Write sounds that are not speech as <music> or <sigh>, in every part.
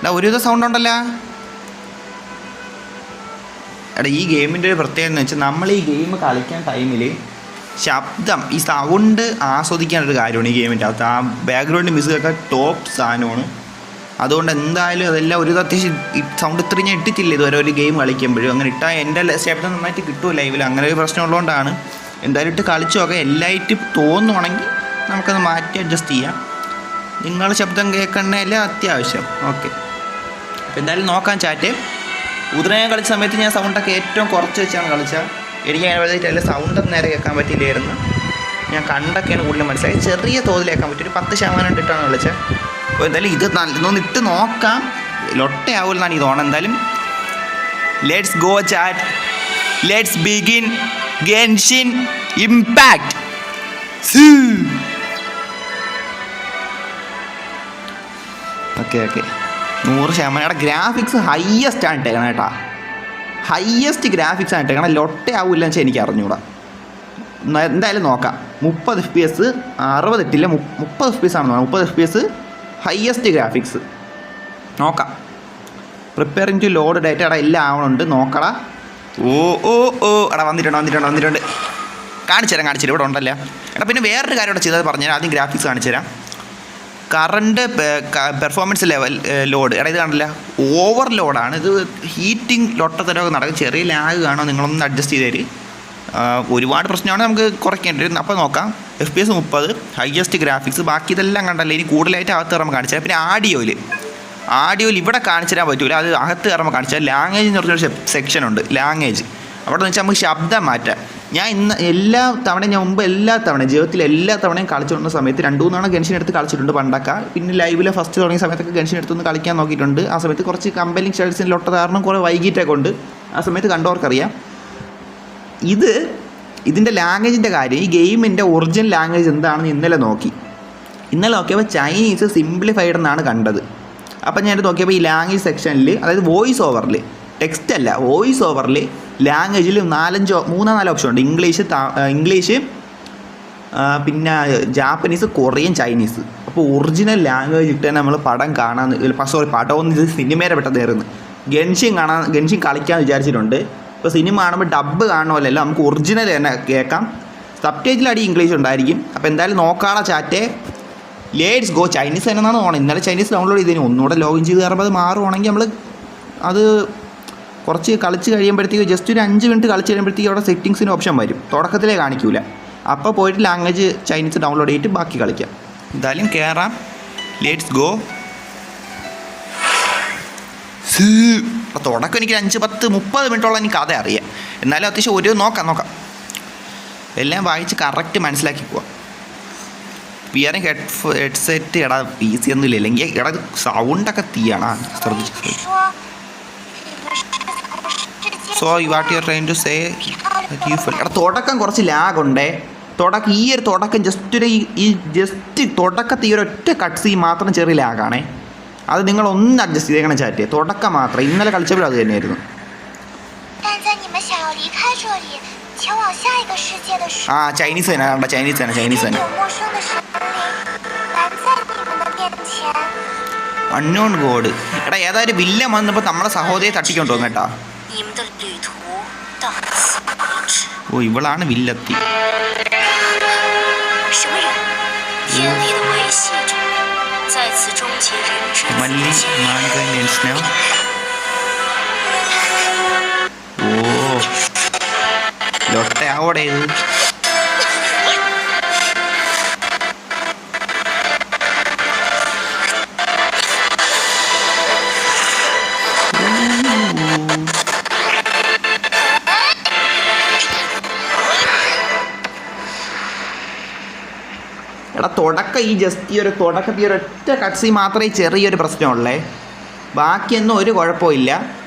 എടാ ഒരുവിധ സൗണ്ട് ഉണ്ടല്ല. എടാ ഈ ഗെയിമിന്റെ ഒരു പ്രത്യേകത എന്ന് വെച്ചാൽ നമ്മൾ ഈ ഗെയിം കളിക്കാൻ ടൈമിൽ ശബ്ദം ഈ സൗണ്ട് ആസ്വദിക്കാനൊരു കാര്യമാണ് ഈ ഗെയിമിന്റെ അകത്ത്. ആ ബാക്ക്ഗ്രൗണ്ട് മ്യൂസിക്കൊക്കെ ടോപ്പ് സാധനമാണ്. അതുകൊണ്ട് എന്തായാലും അതെല്ലാം ഒരു അത്യാവശ്യം സൗണ്ട് ഇത്രയും ഞാൻ ഇട്ടിട്ടില്ല ഇതുവരെ ഒരു ഗെയിം കളിക്കുമ്പോഴും. അങ്ങനെ ഇട്ടാൽ എന്റെ ശബ്ദം നന്നായിട്ട് കിട്ടുമോ ലൈവിൽ അങ്ങനെ ഒരു പ്രശ്നം ഉള്ളതുകൊണ്ടാണ് എന്തായാലും ഇട്ട് കളിച്ചു നോക്കാം. എല്ലായിട്ട് തോന്നുവാണെങ്കിൽ നമുക്കത് മാറ്റി അഡ്ജസ്റ്റ് ചെയ്യാം. നിങ്ങളുടെ ശബ്ദം കേൾക്കണേല അത്യാവശ്യം. ഓക്കെ എന്തായാലും നോക്കാം ചാറ്റ് ഉദരനെ ഞാൻ കളിച്ച സമയത്ത് ഞാൻ സൗണ്ടൊക്കെ ഏറ്റവും കുറച്ച് വെച്ചാണ് കളിച്ചത് എനിക്ക് അതിനെ അതിൽ സൗണ്ട് നേരെ കേൾക്കാൻ പറ്റിയില്ലായിരുന്നു. ഞാൻ കണ്ടൊക്കെയാണ് കൂടുതലും മനസ്സിലായി ചെറിയ തോതിൽ കേൾക്കാൻ പറ്റും. ഒരു പത്ത് ശതമാനം ഇട്ടിട്ടാണ് കളിച്ചത് അപ്പോൾ എന്തായാലും ഇത് ഇതൊന്ന് ഇട്ട് നോക്കാം. ലൊട്ടയാവുമെന്നാണ് ഈ തോന്നുന്നത് എന്തായാലും let's go chat let's begin Genshin impact okay okay നൂറ് ശതമാനം. എടാ ഗ്രാഫിക്സ് ഹയ്യസ്റ്റ് ആണ് ഇട്ടേക്കണം കേട്ടാ. ഹയ്യസ്റ്റ് ഗ്രാഫിക്സ് ആണ് ഇട്ടേക്കണം. ആവില്ല വെച്ചാൽ എനിക്ക് അറിഞ്ഞൂടാ. എന്തായാലും നോക്കാം. മുപ്പത് എഫ് പി എസ് അറുപത് ഇട്ടില്ല. മുപ്പത് എഫ് പി എസ് ആണെന്ന് മുപ്പത് F P S highest graphics നോക്കാം. പ്രിപ്പയറിങ് ടു ലോഡ് ഡേറ്റ എടാ എല്ലാം ആവണുണ്ട്. നോക്കടാ. ഓ ഓ ഓ. എടാ വന്നിട്ടുണ്ട് വന്നിട്ടുണ്ട് വന്നിട്ടുണ്ട്. കാണിച്ചു തരാം കാണിച്ചു തരാം ഇവിടെ ഉണ്ടല്ലേ? എടാ പിന്നെ വേറൊരു കാര്യം ഇവിടെ ചെയ്തത് പറഞ്ഞുതരാം. ആദ്യം ഗ്രാഫിക്സ് കാണിച്ചു തരാം കറണ്ട് പെർഫോമൻസ് ലെവൽ ലോഡ് എടാ കാണില്ല ഓവർ ലോഡാണ് ഇത് ഹീറ്റിംഗ് ലൊട്ടത്തരമൊക്കെ നടക്കും. ചെറിയ ലാഗ് കാണോ. നിങ്ങളൊന്ന് അഡ്ജസ്റ്റ് ചെയ്ത് തരും. ഒരുപാട് പ്രശ്നമാണ് നമുക്ക് കുറയ്ക്കേണ്ടി വരും. അപ്പോൾ നോക്കാം. എഫ് പി എസ് മുപ്പത് ഹയസ്റ്റ് ഗ്രാഫിക്സ് ബാക്കി ഇതെല്ലാം കണ്ടല്ലേ? ഇനി കൂടുതലായിട്ട് അകത്ത് കയറുമ്പോൾ കാണിച്ചാൽ പിന്നെ ആഡിയോയിൽ ആഡിയോയിൽ ഇവിടെ കാണിച്ചു തരാൻ പറ്റൂല. അത് അകത്ത് കയറുമ്പോൾ കാണിച്ചാൽ ലാംഗ്വേജ് എന്ന് പറഞ്ഞൊരു സെക്ഷൻ ഉണ്ട്. ലാംഗ്വേജ് അവിടെ വെച്ചാൽ നമുക്ക് ശബ്ദം മാറ്റാം. ഞാൻ ഇന്ന് എല്ലാ തവണയും ഞാൻ മുമ്പ് എല്ലാ തവണയും ജീവിതത്തിൽ എല്ലാ തവണയും കളിച്ചുകൊണ്ട സമയത്ത് രണ്ട് മൂന്നാണ് ഗൻഷൻ എടുത്ത് കളിച്ചിട്ടുണ്ട് പണ്ടൊക്കെ. പിന്നെ ലൈവിലെ ഫസ്റ്റ് തുടങ്ങിയ സമയത്തൊക്കെ ഗൻഷൻ എടുത്തൊന്ന് കളിക്കാൻ നോക്കിയിട്ടുണ്ട്. ആ സമയത്ത് കുറച്ച് കമ്പലിംഗ് ഷെൽസിന്റെ ഒട്ട കാരണം കുറേ വൈകിട്ടൊക്കെ ഉണ്ട്. ആ സമയത്ത് കണ്ടവർക്കറിയാം. ഇത് ഇതിന്റെ ലാംഗ്വേജിന്റെ കാര്യം ഈ ഗെയിമിന്റെ ഒറിജിനൽ ലാംഗ്വേജ് എന്താണെന്ന് ഇന്നലെ നോക്കി. ഇന്നലെ നോക്കിയപ്പോൾ ചൈനീസ് സിംപ്ലിഫൈഡ് എന്നാണ് കണ്ടത്. അപ്പം ഞാൻ നോക്കിയപ്പോൾ ഈ ലാംഗ്വേജ് സെക്ഷനിൽ അതായത് വോയിസ് ഓവറിൽ ടെക്സ്റ്റ് അല്ല വോയിസ് ഓവറിൽ ലാംഗ്വേജിൽ നാലഞ്ച് മൂന്നോ നാലോ ഓപ്ഷൻ ഉണ്ട്. ഇംഗ്ലീഷ് ഇംഗ്ലീഷ് പിന്നെ ജാപ്പനീസ് കൊറിയൻ ചൈനീസ് അപ്പോൾ ഒറിജിനൽ ലാംഗ്വേജ് ഇട്ട് തന്നെ നമ്മൾ പടം കാണാൻ സോറി പടമൊന്നും ഇത് സിനിമയുടെ പെട്ടതായിരുന്നു ഗൺഷിൻ കാണാൻ ഗൺഷിൻ കളിക്കാൻ വിചാരിച്ചിട്ടുണ്ട്. ഇപ്പോൾ സിനിമ കാണുമ്പോൾ ഡബ്ബ് കാണുമല്ലോ നമുക്ക് ഒറിജിനൽ തന്നെ കേൾക്കാം. സബ് അടി ഇംഗ്ലീഷ് ഉണ്ടായിരിക്കും. അപ്പോൾ എന്തായാലും നോക്കാളെ ചാറ്റേ ലേറ്റ്സ് ഗോ ചൈനീസ് തന്നെ എന്നാണ് തോന്നുന്നത്. ഇന്നലെ ചൈനീസ് ഡൗൺലോഡ് ചെയ്തതിന് ഒന്നുകൂടെ ലോഗിൻ ചെയ്ത് കയറുമ്പോൾ അത് മാറുവാണെങ്കിൽ നമ്മൾ അത് കുറച്ച് കളിച്ച് കഴിയുമ്പോഴത്തേക്ക് ജസ്റ്റ് ഒരു അഞ്ച് മിനിറ്റ് കളിച്ച് കഴിയുമ്പോഴത്തേക്ക് അവിടെ സെറ്റിങ്സിന് ഓപ്ഷൻ വരും. തുടക്കത്തിലേ കാണിക്കൂല. അപ്പോൾ പോയിട്ട് ലാംഗ്വേജ് ചൈനീസ് ഡൗൺലോഡ് ചെയ്തിട്ട് ബാക്കി കളിക്കാം. എന്തായാലും കയറാം ലേറ്റ്സ് ഗോ അപ്പോൾ തുടക്കം എനിക്ക് അഞ്ച് പത്ത് മുപ്പത് മിനിറ്റോളം എനിക്ക് കഥ അറിയാം. എന്നാലും അത്യാവശ്യം ഒരു നോക്കാം നോക്കാം. എല്ലാം വായിച്ച് കറക്റ്റ് മനസ്സിലാക്കി പോവാം. പിയറിങ് ഹെഡ് ഹെഡ്സെറ്റ് എടാ ഈസി ഒന്നുമില്ല. ഒന്നും ഇല്ല അല്ലെങ്കിൽ എടാ സൗണ്ടൊക്കെ തീയാണ്. ശ്രദ്ധിച്ച് so you what your trying to say you fell അവിടെ തുടക്കം കുറച്ച് ലാഗുണ്ടേ. തുടക്കം ഈ ഒരു തുടക്കം ജസ്റ്റ് ഒരു ഈ ജസ്റ്റ് തുടക്കത്തെ ഈ ഒരു ഒറ്റ കട്ട്സി മാത്രം ചെറിയ ലാഗാണേ. അത് നിങ്ങൾ ഒന്ന് അഡ്ജസ്റ്റ് ചെയ്തേക്കണം ചാറ്റ് തുടക്കം മാത്രം. ഇന്നലെ കളിച്ചപ്പോഴും അത് തന്നെയായിരുന്നു. ആ ചൈനീസ് തന്നെ. കണ്ട ചൈനീസ് തന്നെ ചൈനീസ് തന്നെ. അൺനോൺ ഗോഡ് എടാ ഏതായാലും വില്ലൻ വന്നപ്പോൾ നമ്മളെ സഹോദരിയെ തട്ടിക്കൊണ്ടു കേട്ടാ 你们的旅途到此为止。 ഓ ഇവളാണ് വില്ലത്തി 什么人？严厉的维系着，再次终结人之 മല്ലി自己。 മാൻഗ ഓ ലൊട്ട ആവോടെ ഇത് എടാ തുടക്കം ഈ ജസ്റ്റ് ഈ ഒരു തുടക്കത്തിൽ ഒരു ഒറ്റ കട്സി മാത്രമേ ചെറിയൊരു പ്രശ്നമുള്ളേ. ബാക്കിയൊന്നും ഒരു കുഴപ്പമില്ല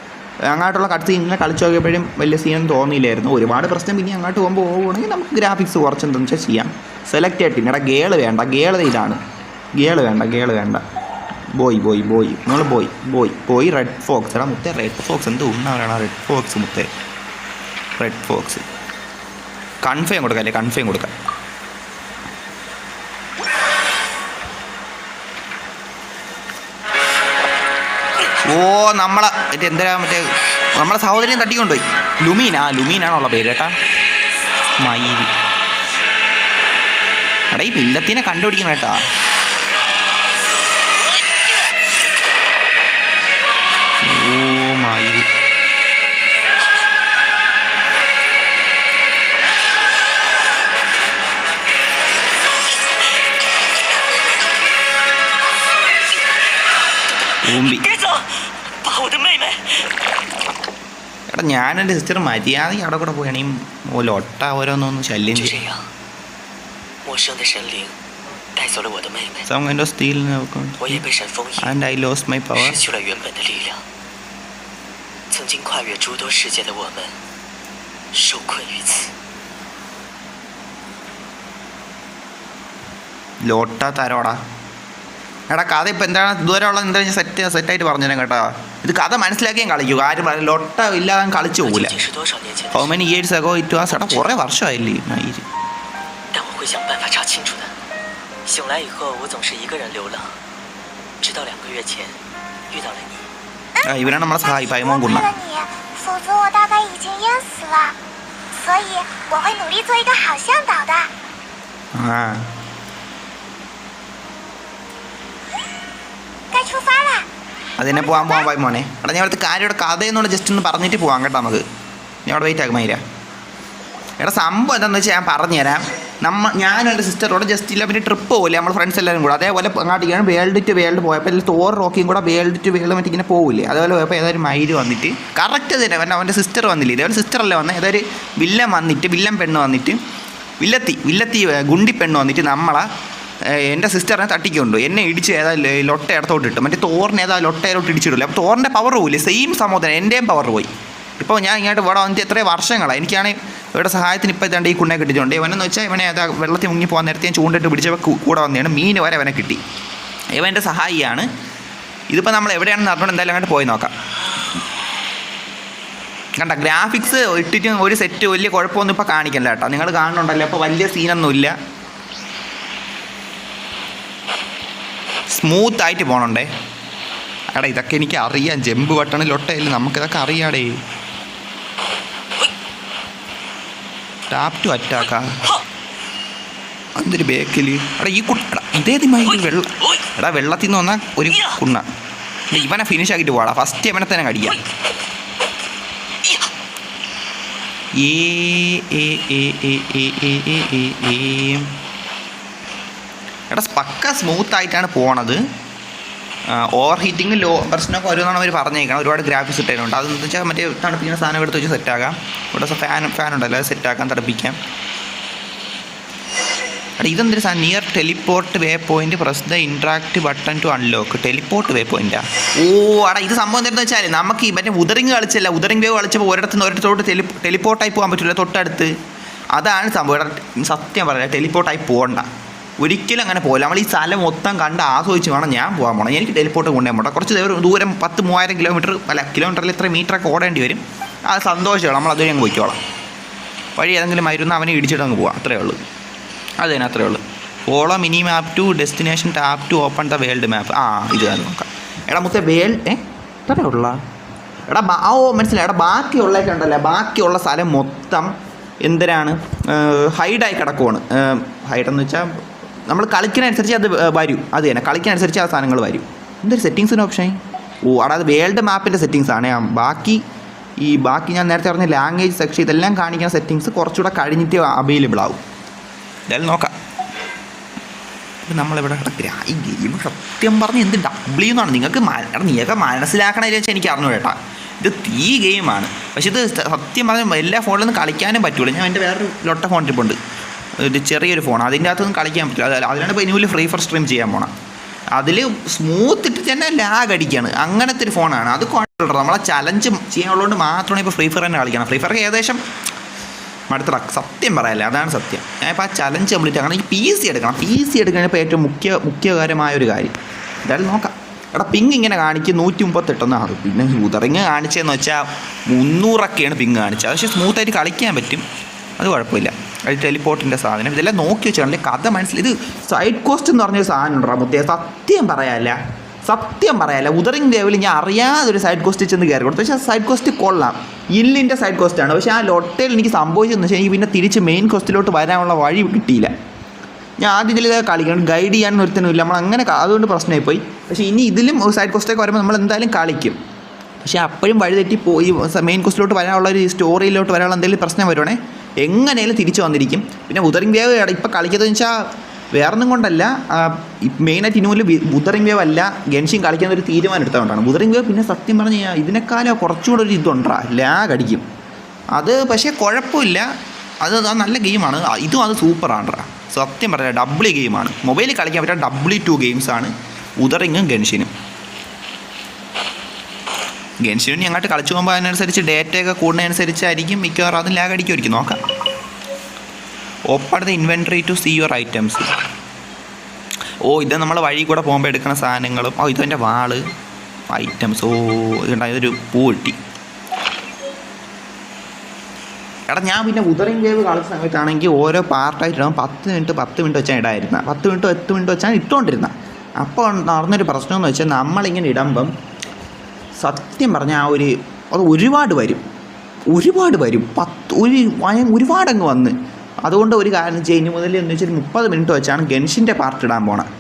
അങ്ങോട്ടുള്ള കട്സി ഇങ്ങനെ കളിച്ചു നോക്കിയപ്പോഴും വലിയ സീനൊന്നും തോന്നിയില്ലായിരുന്നു. ഒരുപാട് പ്രശ്നം പിന്നെ അങ്ങോട്ട് പോകുമ്പോൾ പോവുകയാണെങ്കിൽ നമുക്ക് ഗ്രാഫിക്സ് കുറച്ചെന്തെന്ന് വെച്ചാൽ ചെയ്യാം. സെലക്ട് ആയിട്ട് എടാ ഗേൾ വേണ്ട. ഗേൾ ഇതാണ്. ഗേൾ വേണ്ട ഗേൾ വേണ്ട. Boy boy boy. നമ്മൾ boy boy. Boy red fox എടാ മുത്തേ റെഡ് ഫോക്സ് എന്ത് ഉണ്ണാണ് റെഡ് ഫോക്സ് മുത്തേ. റെഡ് ഫോക്സ് കൺഫേം കൊടുക്കാം അല്ലേ? കൺഫേം കൊടുക്കാം. ഓ നമ്മളെ മറ്റേ എന്തരാ മറ്റേ നമ്മളെ സഹോദരിയും തട്ടിക്കൊണ്ടുപോയി. ലുമീൻ ആ ലുമീനാണുള്ള പേര് കേട്ടാ. മയിൽ അടേ ഈ പില്ലത്തിനെ കണ്ടുപിടിക്കണം കേട്ടാ. എടാ ഞാൻ എൻ്റെ സിസ്റ്റർ മര്യാദയ്ക്ക് അവിടെ കൂടെ പോയാണെങ്കിൽ ഓ ലൊട്ട ഓരോന്നൊന്നും ശല്യം 就 ചെയ്യും 这样，陌生的神灵带走了我的妹妹， Some kind of steel 我也被神封印， and I lost my power 失去了原本的力量。曾经跨越诸多世界的我们，受困于此。 ലോട്ട തരോടാ എടാ കഥ ഇപ്പം എന്താണ് ഇതുവരെ ഉള്ള എന്താ സെറ്റ് സെറ്റായിട്ട് പറഞ്ഞു തരാം കേട്ടോ ഇത് കഥ മനസ്സിലാക്കിയും കളിക്കുക ആരും പറയാം ലൊട്ട ഇല്ലാതെ കളിച്ചു പോകില്ല how many years ago it was എടാ കുറേ വർഷമായില്ലേ ഇവരാണ് നമ്മളെ സഹായി പൈമോൻ കുണ്ണ. അതിനെ പോകാൻ പോകാൻ പോയി മോനെ. എടാ ഞാൻ അവിടുത്തെ കഥ എന്നുള്ള ജസ്റ്റ് ഒന്ന് പറഞ്ഞിട്ട് പോകാം കേട്ടോ നമുക്ക്. ഞാൻ അവിടെ വെയിറ്റ് ആക്കും മൈര. എടാ സംഭവം എന്താണെന്ന് വെച്ചാൽ ഞാൻ പറഞ്ഞുതരാം. നമ്മ ഞാനും എന്റെ സിസ്റ്ററോട് ജസ്റ്റ് ഇല്ല പിന്നെ ട്രിപ്പ് പോകില്ല നമ്മൾ ഫ്രണ്ട്സ് എല്ലാവരും കൂടെ. അതേപോലെ അങ്ങോട്ടേക്കാണ് വേൾഡ് ടു വേൾഡ് പോയപ്പോൾ ഇല്ല തോർ റോക്കിയും കൂടെ വേൾഡ് ടു വേൾഡ് മറ്റേ ഇങ്ങനെ പോകില്ലേ അതേപോലെ പോയപ്പോൾ ഏതൊരു മയിൽ വന്നിട്ട് കറക്റ്റ് തന്നെ. അവന്റെ അവന്റെ സിസ്റ്റർ വന്നില്ല. ഇതേപോലെ സിസ്റ്ററല്ലേ വന്നത് ഏതൊരു വില്ലൻ വന്നിട്ട് വില്ലൻ പെണ്ണ് വന്നിട്ട് വില്ലത്തി വില്ലത്തി ഗുണ്ടി പെണ്ണ് വന്നിട്ട് നമ്മളെ എന്റെ സിസ്റ്ററിനെ തട്ടിക്കൊണ്ട് എന്നെ ഇടിച്ച് ഏതാ ലൊട്ട ഇടത്തോട്ട് ഇട്ടു മറ്റേ തോറിന് ഏതാ ലൊട്ടയിലോട്ട് ഇടിച്ചിടില്ല അപ്പോൾ തോറിന്റെ പവർ പോയില്ലേ? സെയിം സംഭവത്തിന് എന്റെയും പവർ പോയി. ഇപ്പോൾ ഞാൻ ഇങ്ങോട്ട് ഇവിടെ വന്നിട്ട് എത്രയും വർഷങ്ങളാണ് എനിക്കാണെങ്കിൽ ഇവിടെ സഹായത്തിന് ഇപ്പോൾ ഇതാണ്ട് ഈ കുണ്ണെ കിട്ടിയിട്ടുണ്ട്. ഇവനെന്ന് വെച്ചാൽ ഇവനെ ഏതാ വെള്ളത്തിൽ മുങ്ങി പോകാൻ നേരത്തെ ഞാൻ ചൂണ്ടിട്ട് പിടിച്ചപ്പോൾ കൂ- കൂടെ വന്നതാണ്. മീൻ വരെ അവനെ കിട്ടി. ഇവന്റെ സഹായിയാണ്. ഇതിപ്പോൾ നമ്മൾ എവിടെയാണെന്ന് അറിഞ്ഞുകൊണ്ട് എന്തായാലും അങ്ങോട്ട് പോയി നോക്കാം. കണ്ട ഗ്രാഫിക്സ് ഇട്ടിട്ട് ഒരു സെറ്റ് വലിയ കുഴപ്പമൊന്നും ഇപ്പോൾ കാണിക്കല്ല കേട്ടോ. നിങ്ങൾ കാണുന്നുണ്ടല്ലോ. അപ്പോൾ വലിയ സീനൊന്നുമില്ല സ്മൂത്ത് ആയിട്ട് പോകണുണ്ടേ എടാ ഇതൊക്കെ എനിക്ക് അറിയാം ജമ്പ് ബട്ടണിൽ ഒട്ടയില്ല നമുക്കിതൊക്കെ അറിയാടേ ടാപ് ടു അറ്റാക്കാ എന്തൊരു ബേക്കിൽ എടാ ഈ കുട്ട മാതിരി വെള്ളം എടാ വെള്ളത്തിൽ നിന്ന് വന്നാൽ ഒരു കുണ്ണ ഇവനെ ഫിനിഷ് ആക്കിയിട്ട് പോടാ ഫസ്റ്റ് ഇവനെ തന്നെ കടിക്കാം ഏ ഏ ഏ ഏ ഏ ഏ ഏ ഏ ഏ എടാ പക്ക സ്മൂത്ത് ആയിട്ടാണ് പോണത്. ഓവർ ഹീറ്റിംഗ് ലോ പ്രശ്നമൊക്കെ വരുമെന്നാണ് അവർ പറഞ്ഞേക്കണം. ഒരുപാട് ഗ്രാഫിക്സ് ഇട്ടേലുണ്ട് അതെന്ന് വെച്ചാൽ മറ്റേ തണുപ്പിക്കുന്ന സാധനം എടുത്ത് വെച്ച് സെറ്റ് സെറ്റാക്കാം ഇവിടെ ഫാൻ ഫാൻ ഉണ്ടല്ലോ അത് സെറ്റാക്കാം തണുപ്പിക്കാം. എടാ ഇതെന്തൊരു സാധനം? Near teleport way point press the interact button to unlock teleport way പോയിന്റാ ഓ എടാ ഇത് സംഭവം എന്താണെന്ന് വെച്ചാൽ നമുക്ക് മറ്റേ ഉദറിങ് കളിച്ചല്ല. ഉദറിങ് വേവ് കളിച്ചപ്പോൾ ഒരിടത്ത് നിന്ന് ഒരിടത്തോട്ട് ടെലി ടെലിപ്പോർട്ടായി പോകാൻ പറ്റില്ല തൊട്ടടുത്ത്. അതാണ് സംഭവം. സത്യം പറയാം ടെലിപ്പോർട്ടായി പോകണ്ട. ഒരിക്കലും അങ്ങനെ പോകില്ല നമ്മൾ ഈ സ്ഥലം മൊത്തം കണ്ട് ആസ്വദിച്ച് വേണം ഞാൻ പോകാൻ പോകണം എനിക്ക് ടെലിപ്പോർട്ട് കൊണ്ടുപോകാൻ പോകണം കുറച്ച് ദൂരം ദൂരം പത്ത് മൂവായിരം കിലോമീറ്റർ അല്ല കിലോമീറ്ററിൽ ഇത്ര മീറ്ററൊക്കെ ഓടേണ്ടി വരും. അത് സന്തോഷമാണ്. നമ്മൾ അതുവരെ അങ്ങ് പോയിക്കോളാം. വഴി ഏതെങ്കിലും മരുന്ന് അവനെ ഇടിച്ചിട്ട് അങ്ങ് പോവാം. അത്രേ ഉള്ളൂ. അത് തന്നെ അത്രേ ഉള്ളൂ. Follow mini map to destination tap to open the world map ആ ഇത് തന്നെ നോക്കാം. എടാ മുത്തേ വേൾഡ് ഏ? ഇത്രേ ഉള്ള? എടാ ബാ- ഓ മനസ്സിലായി. എടാ ബാക്കിയുള്ളതൊക്കെ ഉണ്ടല്ലേ? ബാക്കിയുള്ള സ്ഥലം മൊത്തം എന്തിനാണ്? ഹൈഡായി കിടക്കുവാണ്. ഹൈഡെന്ന് വെച്ചാൽ നമ്മൾ കളിക്കുന്നതനുസരിച്ച് അത് വരും. അത് തന്നെ. കളിക്കുന്നതനുസരിച്ച് ആ സാധനങ്ങൾ വരും. എന്തൊരു സെറ്റിങ്സിന് ഓപ്ഷൻ ഓ അതായത് അത് വേൾഡ് മാപ്പിന്റെ സെറ്റിങ്സ് ആണ്. ഞാൻ ബാക്കി ഈ ബാക്കി ഞാൻ നേരത്തെ പറഞ്ഞ ലാംഗ്വേജ് സെക്ഷൻ ഇതെല്ലാം കാണിക്കുന്ന സെറ്റിങ്സ് കുറച്ചുകൂടെ കഴിഞ്ഞിട്ട് അവൈലബിൾ ആവും. എന്തായാലും നോക്കാം. നമ്മളിവിടെ കിടക്കുക ഈ ഗെയിം സത്യം പറഞ്ഞ് എന്ത് ഡബ്ല്യൂ എന്നാണ് നിങ്ങൾക്ക് നീയൊക്കെ മനസ്സിലാക്കണമെന്ന് വെച്ചാൽ എനിക്ക് അറിഞ്ഞു കേട്ടാ. ഇത് തീ ഗെയിമാണ് പക്ഷേ ഇത് സത്യം പറഞ്ഞാൽ എല്ലാ ഫോണിലൊന്നും കളിക്കാനും പറ്റൂല. ഞാൻ എന്റെ വേറൊരു ലൊട്ട ഫോൺ ഇരിപ്പുണ്ട് ഒരു ചെറിയൊരു ഫോൺ അതിന്റെ അകത്തൊന്നും കളിക്കാൻ പറ്റില്ല. അതല്ല അതിനാണ് ഇപ്പോൾ ഇനി ഫ്രീ ഫയർ സ്ട്രീം ചെയ്യാൻ പോണം. അതിൽ സ്മൂത്ത് ഇട്ട് തന്നെ ലാഗ് അടിക്കുകയാണ് അങ്ങനത്തെ ഒരു ഫോണാണ് അത് കുഴപ്പമില്ല നമ്മളെ ചലഞ്ച് ചെയ്യാനുള്ളതുകൊണ്ട് മാത്രമാണ് ഇപ്പോൾ ഫ്രീ ഫയർ തന്നെ കളിക്കണം. ഫ്രീ ഫയർ ഏകദേശം മടുത്തട. സത്യം പറയാല്ലേ? അതാണ് സത്യം. ഞാൻ ഇപ്പോൾ ആ ചലഞ്ച് കംപ്ലീറ്റ് ആക്കണം. ഈ പി സി എടുക്കണം. പി സി എടുക്കുന്നതിപ്പോൾ ഏറ്റവും മുഖ്യ മുഖ്യകരമായ ഒരു കാര്യം. എന്തായാലും നോക്കാം. എടാ പിങ് ഇങ്ങനെ കാണിക്കും. നൂറ്റി മുപ്പത്തെട്ടെന്നാണ് പിന്നെ ഉതറിങ് കാണിച്ചതെന്ന് വെച്ചാൽ മുന്നൂറൊക്കെയാണ് പിങ് കാണിച്ചത്. പക്ഷേ സ്മൂത്തായിട്ട് കളിക്കാൻ പറ്റും. അത് കുഴപ്പമില്ല. അത് ടെലിപ്പോർട്ടിന്റെ സാധനം. ഇതെല്ലാം നോക്കി വെച്ചാൽ കഥ മനസ്സിൽ ഇത് സൈഡ് കോസ്റ്റ് എന്ന് പറഞ്ഞൊരു സാധനം മുത്തേ സത്യം പറയാല്ല. സത്യം പറയാല്ല. ഉദറിങ് ദേവിൽ ഞാൻ അറിയാതെ ഒരു സൈഡ് കോസ്റ്റ് ചെന്ന് കയറി കൊടുത്തു. പക്ഷേ സൈഡ് കോസ്റ്റ് കൊള്ളാം. ഇല്ലിന്റെ സൈഡ് കോസ്റ്റാണ് പക്ഷേ ആ ലൊട്ടയിൽ എനിക്ക് സംഭവിച്ചതെന്ന് വെച്ചാൽ എനിക്ക് പിന്നെ തിരിച്ച് മെയിൻ കോസ്റ്റിലോട്ട് വരാനുള്ള വഴി കിട്ടിയില്ല. ഞാൻ ആദ്യം ഇതിൽ കളിക്കണം. ഗൈഡ് ചെയ്യാൻ ഒരുത്തനുമില്ല നമ്മൾ അങ്ങനെ അതുകൊണ്ട് പ്രശ്നമായി പോയി. പക്ഷേ ഇനി ഇതിലും സൈഡ് കോസ്റ്റൊക്കെ വരുമ്പോൾ നമ്മൾ എന്തായാലും കളിക്കും. പക്ഷേ അപ്പോഴും വഴിതെറ്റി പോയി. മെയിൻ കോസ്റ്റിലോട്ട് വരാനുള്ള ഒരു സ്റ്റോറിയിലോട്ട് വരാനുള്ള എന്തെങ്കിലും പ്രശ്നം വരുവാണേ എങ്ങനെയും തിരിച്ചു വന്നിരിക്കും. പിന്നെ ഉദറിംഗ് വേവ് ഇപ്പം കളിക്കുന്നതെന്ന് വെച്ചാൽ വേറൊന്നും കൊണ്ടല്ല. മെയിനായിട്ട് ഇനി മുതൽ ഉദറിംഗ് വേവ് അല്ല ഗെൻഷിൻ കളിക്കുന്ന ഒരു തീരുമാനം എടുത്തുകൊണ്ടാണ് ഉദറിംഗ് വേവ് പിന്നെ സത്യം പറഞ്ഞു കഴിഞ്ഞാൽ ഇതിനേക്കാളും കുറച്ചുകൂടെ ഒരു ഇതുണ്ടാ ലാഗ് അടിക്കും. അത് പക്ഷേ കുഴപ്പമില്ല. അത് നല്ല ഗെയിമാണ്. ഇതും അത് സൂപ്പറാണ് സത്യം പറഞ്ഞാൽ ഡബ്ല്യു ഗെയിമാണ്. മൊബൈലിൽ കളിക്കാൻ പറ്റുന്ന ഡബ്ല്യു ടു ഗെയിംസാണ് ഉദറിങ്ങും ഗെൻഷിനും. ഗെൻഷിനും അങ്ങോട്ട് കളിച്ചു പോകുമ്പോൾ അതിനനുസരിച്ച് ഡേറ്റയൊക്കെ കൂടുന്നതനുസരിച്ചായിരിക്കും മിക്കവാറും അത് ലാഗ് അടിക്കുമായിരിക്കും. നോക്കാം. The inventory to see your items ഓ ഇത് നമ്മൾ വഴി കൂടെ പോകുമ്പോൾ എടുക്കുന്ന സാധനങ്ങളും ഓ ഇതെന്റെ വാൾ. ഐറ്റംസ് ഓ ഇതുണ്ടായി ഇതൊരു പൂ കിട്ടി എടാ ഞാൻ പിന്നെ ഉദറിങ് വേവ് കളിച്ച സമയത്താണെങ്കിൽ ഓരോ പാർട്ടായിട്ട് ഇടാൻ പത്ത് മിനിറ്റ് പത്ത് മിനിറ്റ് വെച്ചാൽ ഇടായിരുന്ന പത്ത് മിനിറ്റ് പത്ത് മിനിറ്റ് വെച്ചാൽ ഇട്ടുകൊണ്ടിരുന്ന അപ്പോൾ നടന്നൊരു പ്രശ്നം എന്ന് വെച്ചാൽ നമ്മളിങ്ങനെ ഇടുമ്പം സത്യം പറഞ്ഞാൽ ആ ഒരു അത് ഒരുപാട് വരും. ഒരുപാട് വരും. പത്ത് ഒരു ഒരുപാടങ്ങ് വന്ന്. അതുകൊണ്ട് ഒരു കാര്യം ചെയ്യുന്ന മുതൽ എന്ന് വെച്ചാൽ മുപ്പത് മിനിറ്റ് വെച്ചാണ് ഗെൻഷിന്റെ പാർട്ട് ഇടാൻ പോണത്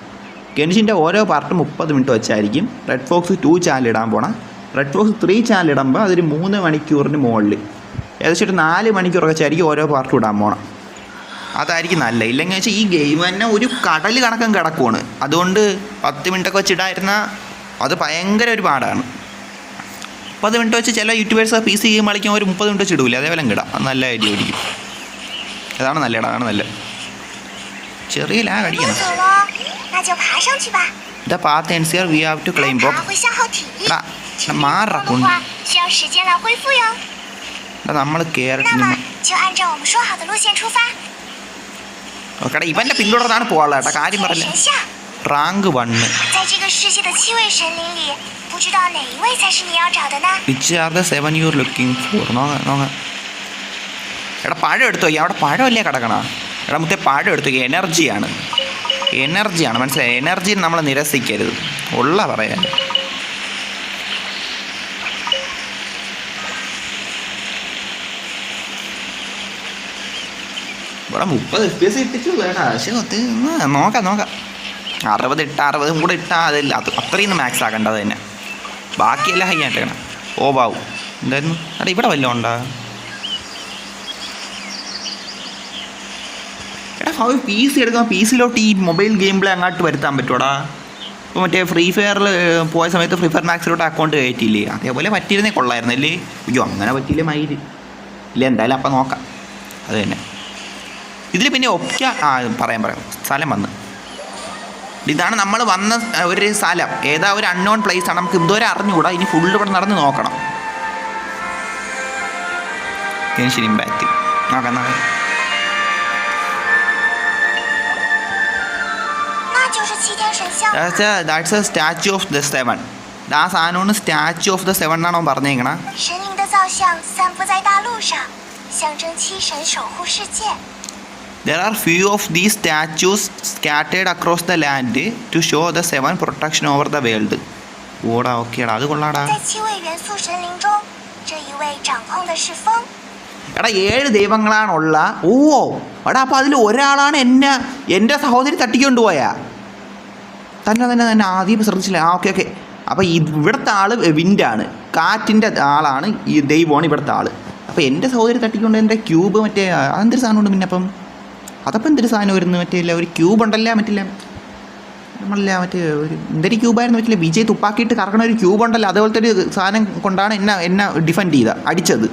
ഗെൻഷിന്റെ ഓരോ പാർട്ടും മുപ്പത് മിനിറ്റ് വെച്ചായിരിക്കും. റെഡ് ഫോക്സ് ടു ചാനൽ ഇടാൻ പോണ. റെഡ് ഫോക്സ് ത്രീ ചാനൽ ഇടുമ്പോൾ അതൊരു മൂന്ന് മണിക്കൂറിന് മുകളിൽ ഏകദേശം ഒരു നാല് മണിക്കൂർ വെച്ചായിരിക്കും ഓരോ പാർട്ടും ഇടാൻ പോണം. അതായിരിക്കും നല്ല ഇല്ലെങ്കിൽ വെച്ചാൽ ഈ ഗെയിം തന്നെ ഒരു കടൽ കണക്കം കിടക്കുവാണ്. അതുകൊണ്ട് പത്ത് മിനിറ്റൊക്കെ വെച്ചിടായിരുന്ന അത് ഭയങ്കര ഒരു പാടാണ്. പത്ത് മിനിറ്റ് വെച്ച് ചില യൂട്യൂബേഴ്സ് പി സി ഗെയിം കളിക്കാൻ ഒരു മുപ്പത് മിനിറ്റ് വെച്ച് ഇടൂല. അതേപോലെ കിടാം നല്ല ഐഡിയ ആയിരിക്കും. അതാണ് നല്ല അതാണ് നല്ല ചെറിയ ലാഗ് അടിക്കണം. The path N C R we have to claim ബോ മാറാ കൊണ്ട് നമ്മൾ കയറിട്ട് ഓക്കെ ഇവന്റെ പിന്തുടർന്നാണ് പോകാനുള്ളത് കേട്ടോ. കാര്യം പറഞ്ഞില്ല? Rank one which are the seven you looking for നോങ്ങ നോങ്ങ എടാ പഴം എടുത്തു നോക്കി അവിടെ പഴമല്ലേ കിടക്കണ? എടാ മുത്തേ പഴം എടുത്തു നോക്കി എനർജിയാണ് എനർജിയാണ് മനസ്സിലായി? എനർജി നമ്മൾ നിരസിക്കരുത്. ഉള്ള പറയാൻ. ഇവിടെ മുപ്പത് എഫ് പി എസ് ഇട്ടിച്ചുള്ളൂ ഏട്ടാ പക്ഷേ നോക്കാം നോക്കാം. അറുപത് ഇട്ട അറുപതും കൂടെ ഇട്ടാൽ അതില്ല അത് അത്രയും മാക്സ് ആക്കേണ്ടത് തന്നെ. ബാക്കിയെല്ലാം ഹൈ ആയിട്ടാണ് ഓ ബാവു എന്തായിരുന്നു? അവിടെ ഇവിടെ വല്ലതും ഉണ്ടാ? എടാ ഭാവി പി സി എടുക്കാൻ പി സിയിലോട്ട് ഈ മൊബൈൽ ഗെയിം പ്ലേ അങ്ങോട്ട് വരുത്താൻ പറ്റുമോടാ ഇപ്പോൾ മറ്റേ ഫ്രീ ഫയറിൽ പോയ സമയത്ത് ഫ്രീ ഫയർ മാക്സിലോട്ട് അക്കൗണ്ട് കയറ്റിയില്ലേ? അതേപോലെ പറ്റിയിരുന്നേ കൊള്ളായിരുന്നല്ലേ? അയ്യോ അങ്ങനെ പറ്റിയില്ലേ മയിൽ? ഇല്ല എന്തായാലും അപ്പം നോക്കാം. അത് തന്നെ. ഇതിൽ പിന്നെ ഒപ്റ്റ ആ പറയാം പറയാം. സ്ഥലം വന്ന്. ഇതാണ് നമ്മൾ വന്ന ഒരു സ്ഥലം. ഏതാ ഒരു അൺനോൺ പ്ലേസ് ആണ്. നമുക്ക് ഇതുവരെ അറിഞ്ഞുകൂടാ. ഇനി ഫുള്ള് ഇവിടെ നടന്ന് നോക്കണം. ശരി ബാറ്റി നോക്കാം that's a statue of the seven ആ സാധനമാണ് സ്റ്റാച്ചു ഓഫ് ദ സെവൻ ആണോ പറഞ്ഞേക്കണേ. There are few of these statues scattered across the land to show the seven protection over the world. ഓടാ ഓക്കേടാ അത് കൊള്ളാടാ. എടാ ഏഴ് ദൈവങ്ങളാണുള്ള ഓ എടാ അപ്പോൾ അതിൽ ഒരാളാണ് എന്നെ എന്റെ സഹോദരി തട്ടിക്കൊണ്ടുപോയാ. തന്നെ തന്നെ തന്നെ ആദ്യം ശ്രദ്ധിച്ചില്ല? ആ ഓക്കെ ഓക്കെ അപ്പോൾ ഇവിടുത്തെ ആൾ വിൻഡാണ്. കാറ്റിന്റെ ആളാണ് ഈ ദൈവമാണ് ഇവിടുത്തെ ആൾ അപ്പോൾ എന്റെ സഹോദരി തട്ടിക്കൊണ്ട് എന്റെ ക്യൂബ് മറ്റേ അതെന്തൊരു സാധനമുണ്ട് പിന്നെ അപ്പം? അതപ്പം എന്തൊരു സാധനം വരുന്നു മറ്റേ ഇല്ല ഒരു ക്യൂബ് ഉണ്ടല്ലേ മറ്റില്ല നമ്മളല്ല മറ്റേ ഒരു എന്തൊരു ക്യൂബായിരുന്നു പറ്റില്ല വിജയ് തുപ്പാക്കിയിട്ട് കറങ്ങണ ഒരു ക്യൂബ് ഉണ്ടല്ലോ അതുപോലത്തെ ഒരു സാധനം കൊണ്ടാണ് എന്നെ എന്നെ ഡിഫെൻഡ് ചെയ്ത അടിച്ചത്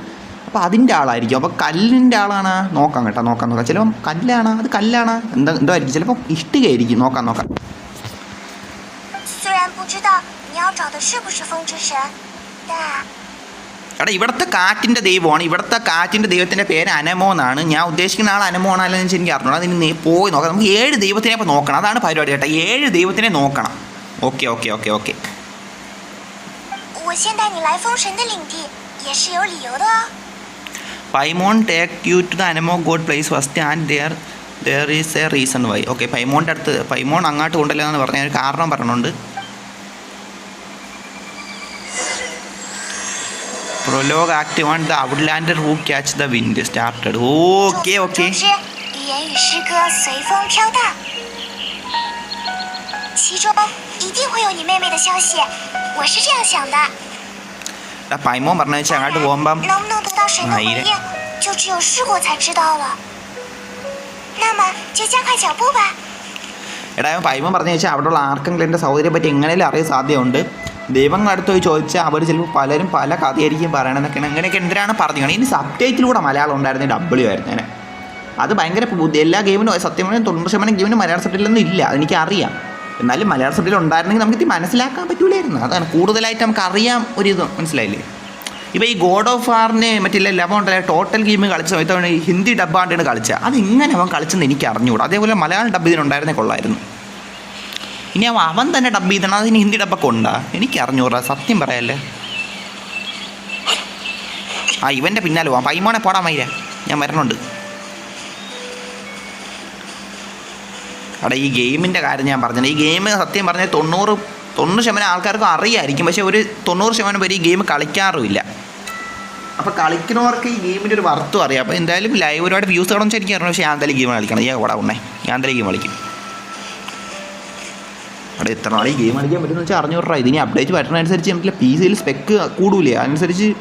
അപ്പോൾ അതിൻ്റെ ആളായിരിക്കും അപ്പോൾ കല്ലിൻ്റെ ആളാണ് നോക്കാം കേട്ടോ നോക്കാം നോക്കാം ചിലപ്പം കല്ലാണ് അത് കല്ലാണ് എന്താ എന്തോ ആയിരിക്കും ചിലപ്പോൾ ഇഷ്ടികയായിരിക്കും നോക്കാം നോക്കാം 虽然不知道你要找的是不是风之神，但 <laughs> എടാ ഇവിടുത്തെ കാറ്റിൻ്റെ ദൈവമാണ് ഇവിടുത്തെ കാറ്റിൻ്റെ ദൈവത്തിൻ്റെ പേര് അനമോ എന്നാണ് ഞാൻ ഉദ്ദേശിക്കുന്ന ആൾ അനമോ ആണല്ലോ എന്ന് എനിക്ക് അറിഞ്ഞോളാം അതിന് നീ പോയി നോക്കാം നമുക്ക് ഏഴ് ദൈവത്തിനെ ഇപ്പോൾ നോക്കണം അതാണ് പരിപാടി കേട്ടോ ഏഴ് ദൈവത്തിനെ നോക്കണം okay okay okay okay 我先带你来风神的领地，也是有理由的哦。 Paimon take you to the Anemo god place first and there there is a reason why okay പൈമോണിൻ്റെ അടുത്ത് പൈമോൺ അങ്ങോട്ട് കൊണ്ടല്ലെന്ന് പറഞ്ഞ ഒരു കാരണം പറഞ്ഞുകൊണ്ട് prologue act one the outlander who catch the wind started okay 众所 okay 周知，语言与诗歌随风飘荡，其中一定会有你妹妹的消息。我是这样想的。 Paimon പറഞ്ഞു വെച്ചാൽ അങ്ങോട്ട് പോകുമ്പം 能不能得到谁的回哪一类应，就只有试过才知道了。那么就加快脚步吧。 എടാ ഇവൻ പൈമോൻ പറഞ്ഞു വെച്ചാൽ അവിടെയുള്ള ആർക്കെങ്കിലും എൻ്റെ സൗകര്യം പറ്റി എങ്ങനെയും അറിയാൻ സാധ്യതയുണ്ട് ദൈവങ്ങളുടെ അടുത്ത് ചോദിച്ചാൽ അവർ ചിലപ്പോൾ പലരും പല കഥയായിരിക്കും പറയണമെന്നൊക്കെയാണ് അങ്ങനെയൊക്കെ എന്തിനാണ് പറഞ്ഞത്? ഇനി സബ് ടൈറ്റിലൂടെ മലയാളം ഉണ്ടായിരുന്ന ഡബ്ല്യൂ ആയിരുന്നു ഞാൻ അത് ഭയങ്കര എല്ലാ ഗെയിമിനും സത്യം പറഞ്ഞാൽ തൊണ്ണൂറ് ശതമാനം ഗെയിമിനും മലയാള സബ്ജക്റ്റിലൊന്നും ഇല്ല. അതെനിക്കറിയാം. എന്നാലും മലയാള സബ്ജക്റ്റിൽ ഉണ്ടായിരുന്നെങ്കിൽ നമുക്ക് ഇത് മനസ്സിലാക്കാൻ പറ്റൂലായിരുന്നു. അതാണ് കൂടുതലായിട്ട് നമുക്ക് അറിയാം ഒരു ഇത് മനസ്സിലായില്ലേ? ഇപ്പോൾ ഈ ഗോഡ് ഓഫ് വാറിന് മറ്റില്ല ലവൻ ഉണ്ടല്ലോ ടോട്ടൽ ഗെയിം കളിച്ച സമയത്ത് ഹിന്ദി ഡബ്ബാണ്ടാണ് കളിച്ചത്. അത് എങ്ങനെ അവൻ കളിച്ചെന്ന് എനിക്ക് അറിഞ്ഞുകൂടാ അതേപോലെ മലയാളം ഡബ്ബ് ഇതിനുണ്ടായിരുന്നേ കൊള്ളായിരുന്നു ഇനി അവൻ തന്നെ ഡബ് ചെയ്തണം അതിന് ഹിന്ദി ഡബ്ബൊക്കെ ഉണ്ടാ. എനിക്ക് അറിഞ്ഞൂറാ സത്യം പറയല്ലേ. ആ ഇവന്റെ പിന്നാലെ പോവാം. പൈമോണെ പോടാൻ മൈര. ഞാൻ വരണുണ്ട്. അവിടെ ഈ ഗെയിമിന്റെ കാര്യം ഞാൻ പറഞ്ഞത് ഈ ഗെയിം സത്യം പറഞ്ഞാൽ തൊണ്ണൂറ് തൊണ്ണൂറ് ശതമാനം ആൾക്കാർക്കും അറിയായിരിക്കും. പക്ഷേ ഒരു തൊണ്ണൂറ് ശതമാനം പേര് ഈ ഗെയിം കളിക്കാറുമില്ല. അപ്പോൾ കളിക്കുന്നവർക്ക് ഈ ഗെയിമിന്റെ ഒരു വർത്തും അറിയാം. അപ്പോൾ എന്തായാലും ലൈവ് ഒരുപാട് വ്യൂസ് കാണുമെന്ന് എനിക്ക് അറിയണം പക്ഷേ ഞാൻ എന്തായാലും ഗെയിം കളിക്കണം. ഈ കൂടെ ഉണ്ണേ. ഞാൻ എന്തായാലും ഗെയിം കളിക്കും. അവിടെ എത്ര നാളെ ഈ ഗെയിം അടിക്കാൻ പറ്റുമെന്ന് വെച്ചാൽ അറിഞ്ഞൂറ് ഇതിനി അപ്ഡേറ്റ് വരുന്നതനുസരിച്ച് നമുക്ക് പി സിയിൽ സ്പെക്ക് കൂടൂലേ. അതനുസരിച്ച്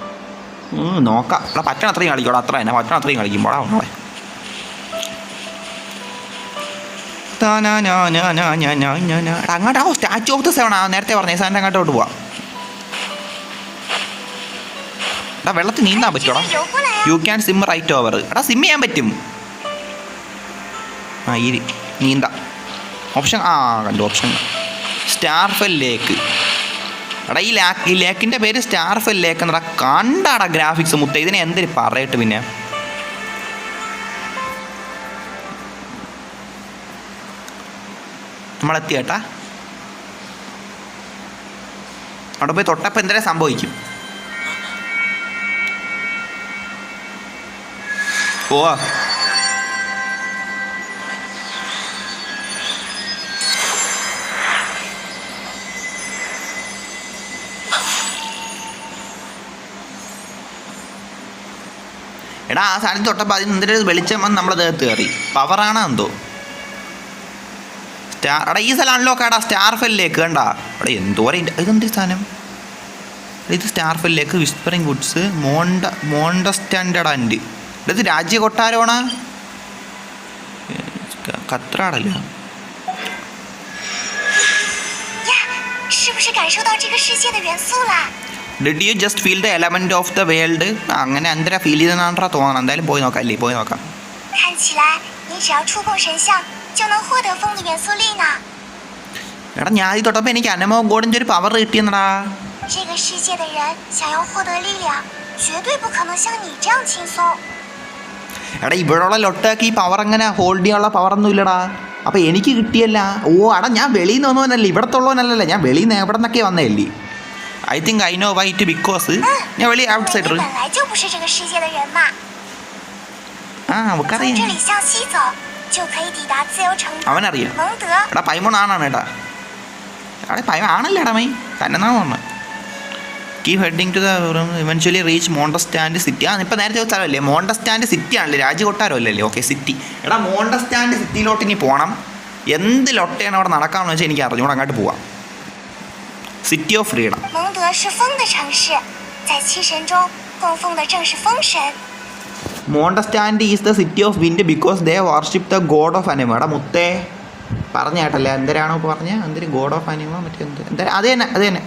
നോക്കാം. ഇവിടെ പറ്റണം അത്രയും കളിക്കോടാ അത്ര തന്നെ. പറ്റണം അത്രയും കളിക്കുമ്പോഴാ നമ്മളെ സ്റ്റാച്ചു ഓഫ് ദ സെവൻ ആ. നേരത്തെ പറഞ്ഞ. സാധനം അങ്ങോട്ടോട്ട് പോവാം എടാ വെള്ളത്തിൽ നീന്താൻ പറ്റുമോടാ you can swim right over എടാ സിം ചെയ്യാൻ പറ്റും. ആ ഇരി. നീന്താം. ഓപ്ഷൻ ആ കണ്ടു. Option Starfell lake. എടാ ഈ ലാക്ക് ഈ ലേക്കിന്റെ പേര് സ്റ്റാർഫെൽ ലേക്ക് എന്നടാ. കണ്ടാടാ ഗ്രാഫിക്സ് മുത്ത. ഇതിനെ എന്തിന് പറയട്ട് പിന്നെ? നമ്മളെത്തി കേട്ടാ. അവിടെ പോയി തൊട്ടപ്പം എന്തെങ്കിലും സംഭവിക്കും? പോവാ. എടാ ആ സാധനം തൊട്ടപ്പോൾ അതിന് എന്തൊരു വെളിച്ചം വന്ന് നമ്മുടെ ദേഹത്ത് കയറി പവറാണ് എന്തോ സ്റ്റാർ എടാ ഈ സ്ഥലം അൺലോക്ക് ആടാ സ്റ്റാർ ഫെല്ലേക്ക് കണ്ടാ എടാ എന്തോരം ഇന്റെ- ഇതെന്തൊരു സാധനം എടാ, ഇത് star fell lake whispering woods Mond Mond standard and ഇത് രാജ്യ കൊട്ടാരമാണാ ഖത്രാടല്ലോ 呀，是不是感受到这个世界的元素啦？ Did you just feel the element of the world അങ്ങനെ എന്തര ഫീൽ ചെയ്തെന്നാണ്ടാ തോന്നണം എന്തായാലും പോയി നോക്കാം അല്ലേ? പോയി നോക്കാം. എടാ ഞാൻ ഇത് തൊട്ടപ്പോൾ എനിക്ക് അനമോ ഗോഡിന്റെ ഒരു പവർ കിട്ടിയെന്നടാ. എടാ ഇവിടെയുള്ള ലൊട്ടാക്കി ഈ പവർ അങ്ങനെ ഹോൾഡ് ചെയ്യാനുള്ള പവർ ഒന്നും ഇല്ലടാ. അപ്പോൾ എനിക്ക് കിട്ടിയല്ല. ഓ അടാ ഞാൻ വെളിയിൽ നിന്ന് വന്നവനല്ലേ? ഇവിടത്തുള്ളവനല്ലേ ഞാൻ വെളിയിൽ നിന്ന് എവിടെ നിന്നൊക്കെ വന്നതല്ലേ? I think I know why it because ഞാൻ വെളി ഔട്ട് സൈഡർ ആ അവക്കറിയാം എടാ പൈമോൺ ആണാണ് ഏട്ടാ അവിടെ പൈമ ആണല്ലേ എടാ മൈ? തന്നെ പറഞ്ഞത് keep heading to the eventually reach Mondstadt city ആ ഇപ്പം നേരത്തെ സ്ഥലമല്ലേ? മോണ്ടസ്റ്റാൻഡ് സിറ്റി ആണല്ലേ? രാജകൊട്ടാരം അല്ലല്ലേ ഓക്കെ സിറ്റി എടാ മോണ്ടസ്റ്റാൻഡ് സിറ്റിയിലോട്ട് ഇനി പോകണം എന്ത് ലൊട്ടയാണ് അവിടെ നടക്കാമെന്ന് വെച്ചാൽ എനിക്ക് അറിഞ്ഞുകൂടെ അങ്ങോട്ട് പോവാം. city of freedom 蒙德是风的城市，在七神中供奉的正是风神。 Mondstadt is the city of wind because they worship the god of Anemo എടാ മുത്തേ പറഞ്ഞ കേട്ടല്ലേ എന്തരാണോ പറഞ്ഞ എന്തൊരു ഗോഡ് ഓഫ് അനിമ മറ്റേ എന്ത് എന്താ അത് തന്നെ അത് തന്നെ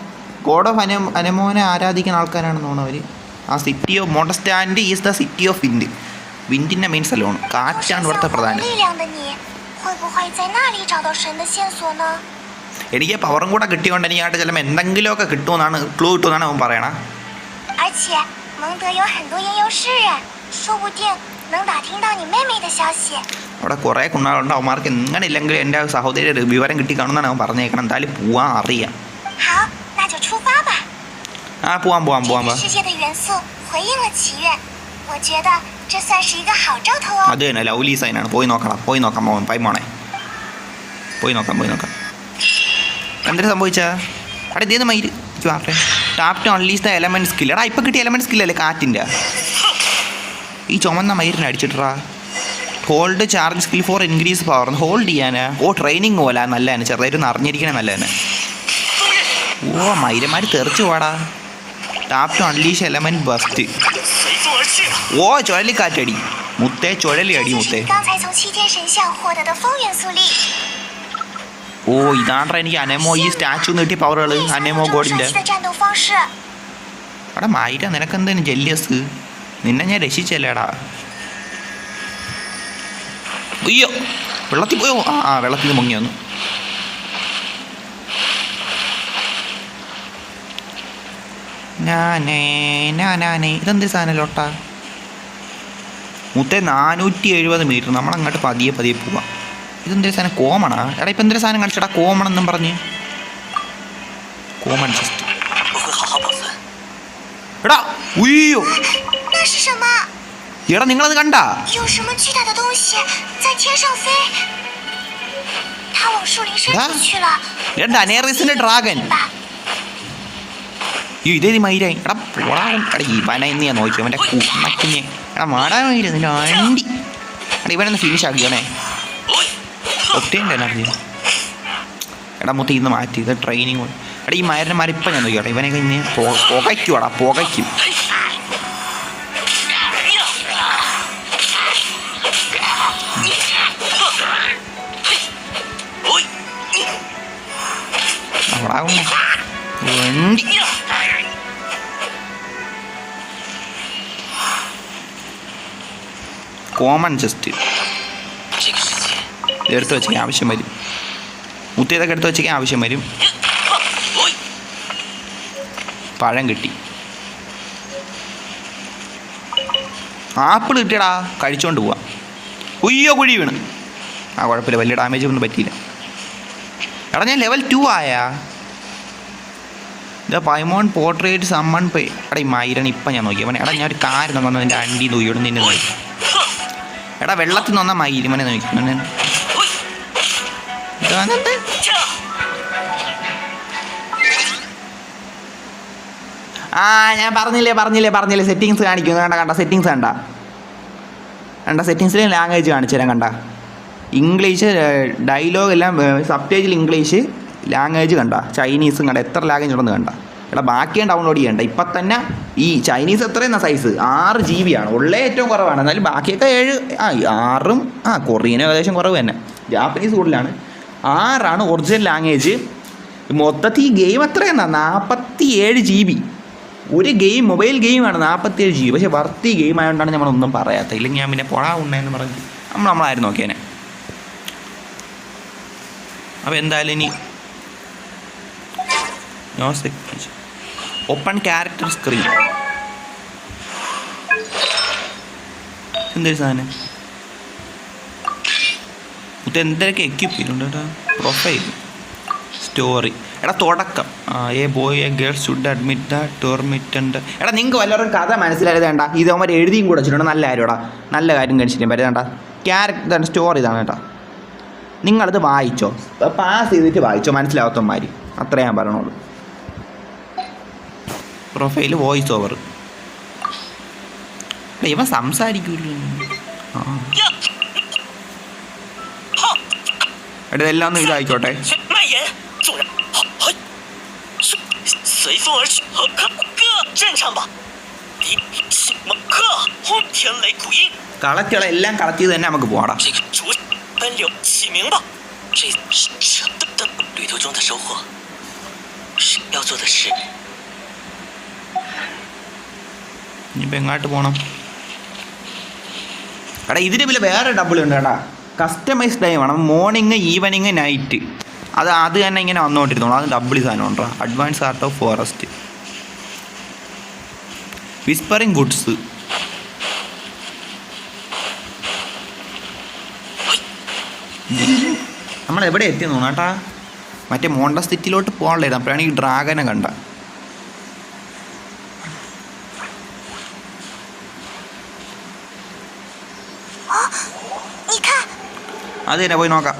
ഗോഡ് ഓഫ് അനിമ അനിമോനെ ആരാധിക്കുന്ന ആൾക്കാരാണെന്ന് തോന്നുന്നു അവർ ആ city of Mondstadt is the city of wind വിൻഡിൻ്റെ main സ്ഥലമാണ് 有神 കാറ്റാണ് 像 ഇവിടുത്തെ 风的 പ്രധാനം 力量的你，会不会在那里找到神的线索呢？ എനിക്ക് പവറും കൂടെ കിട്ടിയോണ്ട് എനിക്ക് ആയിട്ട് ചിലപ്പോൾ എന്തെങ്കിലുമൊക്കെ കിട്ടുമെന്നാണ് ക്ലൂ കിട്ടുമെന്നാണ് അവൻ പറയണ 而且蒙德有很多吟游诗人，说不定能打听到你妹妹的消息。 അവിടെ കുറേ കുണ്ണാളുണ്ട് അവന്മാർക്ക് എങ്ങനെ ഇല്ലെങ്കിൽ എൻ്റെ സഹോദരി ഒരു വിവരം കിട്ടി കാണുമെന്നാണ് അവൻ പറഞ്ഞേക്കണം എന്തായാലും പോവാൻ അറിയാം 好，那就出发吧。 ആ പോവാം പോവാം 这 പോവാം 个 പോവാം 世界的元素回应了祈愿，我觉得这算是一个好兆头哦。 അത് തന്നെ ലവ്ലി സൈനാണ് പോയി നോക്കണം പോയി നോക്കാം മോൻ പൈമോണെ പോയി നോക്കാം പോയി നോക്കാം എന്തിനാ സംഭവിച്ചാ? അവിടെ ഇതേന്ന് മയിര് ആട്ടെ tap to unleash the element skill എടാ ഇപ്പം കിട്ടിയ എലമെന്റ് സ്കില്ലല്ലേ കാറ്റിന്റെ ഈ ചുമന്ന മയിലിനെ അടിച്ചിട്ടാ hold charge skill for increase power hold ചെയ്യാനാ. ഓ ട്രെയിനിങ് പോലെ. നല്ല തന്നെ ചെറുതായിട്ട് അറിഞ്ഞിരിക്കണേ നല്ല തന്നെ ഓ മൈരമാർ തെറിച്ചു പോടാ tap to unleash element burst ഓ ചുഴലിക്കാറ്റടി. മുത്തേ ചുഴലി അടി മുത്തേ ഓ ഇതാണ്ട എനിക്ക് അനേമോ ഈ സ്റ്റാച്ചു നീട്ടി പവറുകൾ അനേമോ ഗോഡിന്റെ. എടാ മായിട്ട നിനക്കെന്തേനു ജെല്ലിയസ് നിന്നെ ഞാൻ രക്ഷിച്ചല്ലേടാ. അയ്യോ വെള്ളത്തിൽ പോയോ? ആ ആ വെള്ളത്തിൽ മുങ്ങി വന്നു. ഞാനേ ഇതെന്ത് സാധനം ലോട്ടാ? മുത്തേ നാനൂറ്റി എഴുപത് മീറ്റർ നമ്മളങ്ങോട്ട് പതിയെ പതിയെ പോവാം. ഇതെന്തൊരു സാധനം കോമണാ? എടാ ഇപ്പം എന്തൊരു സാധനം കളിച്ചടാ കോമൺ എന്നും പറഞ്ഞ്. കോമൺ ജസ്റ്റ് എടാ ഉയ്യോ. എടാ നിങ്ങളത് കണ്ട? ഡ്രാഗൻ. അയ്യോ ഇതേത് മയിലായി. എടാ പ്ലോടാകും എടാ ഇവനെ എന്ന് ഞാൻ നോക്കി അവന്റെ കുമ്മക്കിനെ എടാ മാടാ മയില നിന്റെ അണ്ടി എടാ ഇവനൊന്ന് ഫിനിഷ് ആക്കിയോണേ ഒപ്റ്റൈൻഡ് എനർജി. എടാ മൊത്തം ഇന്ന് മാറ്റി. ഇത് ട്രെയിനിങ് എടാ ഈ മരന്മാരിപ്പം ഞാൻ നോക്കിയാടാ ഇവനെ കഴിഞ്ഞ് പുകയ്ക്കുവാടാ പുകയ്ക്കും. ഉണ്ടാകുന്നു വണ്ടി. കോമൺ ജസ്റ്റ് എടുത്ത് വെച്ചേക്കാൻ ആവശ്യം വരും. മുത്തേതൊക്കെ എടുത്ത് വെച്ചേക്കാൻ ആവശ്യം വരും. പഴം കിട്ടി. ആപ്പിൾ കിട്ടിയടാ കഴിച്ചോണ്ട് പോവാം. ഉയ്യോ കുഴി വീണ്. ആ കുഴപ്പമില്ല വലിയ ഡാമേജ് ഒന്നും പറ്റിയില്ല. എടാ ഞാൻ ലെവൽ ടു ആയാ. ഇതാ പൈമോൺ പോർട്രേറ്റ് സമ്മൺ പേ എടാ ഈ മൈരണി ഇപ്പം ഞാൻ നോക്കി. അവനെ എടാ ഞാൻ ഒരു കാര്യം എന്റെ അണ്ടി നോക്കിയോട് നിന്നെ നോക്കി. എടാ വെള്ളത്തിൽ നിന്ന് വന്ന മനെ നോക്കി. ഇതാണെന്ത്? ആ ഞാൻ പറഞ്ഞില്ലേ പറഞ്ഞില്ലേ പറഞ്ഞില്ലേ. സെറ്റിങ്സ് കാണിക്കുന്നു. കണ്ട കണ്ട സെറ്റിങ്സ് കണ്ട. കണ്ട സെറ്റിങ്സിൽ ലാംഗ്വേജ് കാണിച്ചു തരാം കണ്ട. ഇംഗ്ലീഷ് ഡയലോഗ് എല്ലാം സബ് ടൈറ്റിൽ ഇംഗ്ലീഷ് ലാംഗ്വേജ് കണ്ട. ചൈനീസും കണ്ട. എത്ര ലാംഗ്വേജ് ഉണ്ടെന്ന് കണ്ട. എടാ ബാക്കിയും ഡൗൺലോഡ് ചെയ്യണ്ട. ഇപ്പം തന്നെ ഈ ചൈനീസ് എത്രയെന്ന സൈസ് ആറ് ജി ബി ആണ്. ഉള്ള ഏറ്റവും കുറവാണ്. എന്നാലും ബാക്കിയൊക്കെ ഏഴ് ആ ആറും ആ കൊറിയനും ഏകദേശം കുറവ് തന്നെ. ജാപ്പനീസ് കൂടുതലാണ്. ആറാണ് ഒറിജിനൽ ലാംഗ്വേജ് മൊത്തത്തിൽ ഈ ഗെയിം എത്രയെന്നാ നാൽപ്പത്തി ഏഴ് ജി ബി ഒരു ഗെയിം മൊബൈൽ ഗെയിമാണ് നാൽപ്പത്തി ഏഴ് ജി ബി പക്ഷേ വർത്തി ഗെയിം ആയതുകൊണ്ടാണ് നമ്മളൊന്നും പറയാത്തത്. ഇല്ലെങ്കിൽ ഞാൻ പിന്നെ പുഴ ഉണ്ടെന്ന് പറഞ്ഞ് നമ്മൾ നമ്മളായിരുന്നു നോക്കിയേനെ? അപ്പോൾ എന്തായാലും ഇനി ഓപ്പൺ ക്യാരക്ടർ സ്ക്രീൻ എന്തൊരു സാധനം? ഇത് എന്തൊക്കെ എക്യൂപ്പ് ചെയ്യുന്നുണ്ട്? പ്രൊഫൈൽ സ്റ്റോറി എടാ തുടക്കം. A boy a girl should admit the torment എടാ നിങ്ങൾക്ക് വല്ലവരും കഥ മനസ്സിലായത് വേണ്ട ഇത് അവന്മാർ എഴുതിയും കൂടെ വെച്ചിട്ടുണ്ട്. നല്ല കാര്യമാടാ നല്ല കാര്യം കഴിച്ചിട്ട് പറ്റും. ക്യാരക്ടർ സ്റ്റോറി ഇതാണ് കേട്ടോ. നിങ്ങളത് വായിച്ചോ? പാസ് ചെയ്തിട്ട് വായിച്ചോ? മനസ്സിലാവാത്തവന്മാർ അത്ര ഞാൻ പറഞ്ഞോളൂ. പ്രൊഫൈൽ വോയിസ് ഓവർ ഇവൻ സംസാരിക്കൂല്ലോ ആ. എടാ ഇതെല്ലാം ഒന്ന് ഇതായിക്കോട്ടെ 蔓延，纵然好，嘿，随随风而去，和哥哥战场吧！你什么克？轰天雷古音， കളക്റ്റുകളെ എല്ലാം കളക്ട് ചെയ്ത് തന്നെ നമുക്ക് പോടാം 这个主奔流起名吧！这是这的的旅途中的收获，是要做的事。 ഇനിയിപ്പോൾ എങ്ങോട്ട് പോകണം എടാ ഇതിന് പിന്നെ വേറെ ഡബിൾ ഉണ്ട് കേട്ടാ കസ്റ്റമൈസ് ടൈം ആണ് മോർണിംഗ് ഈവനിങ് നൈറ്റ് അത് അത് തന്നെ ഇങ്ങനെ വന്നുകൊണ്ടിരുന്നോളൂ അത് ഡബിൾ സാധനം ഉണ്ടോ advance art of forest whispering goods നമ്മൾ എവിടെ എത്തി തോന്നാട്ടാ മറ്റേ മോണ്ട സിറ്റിയിലോട്ട് പോകാനുള്ളതായിരുന്നു അപ്പോഴാണ് ഈ ഡ്രാഗനെ കണ്ട അത് തന്നെ പോയി നോക്കാം.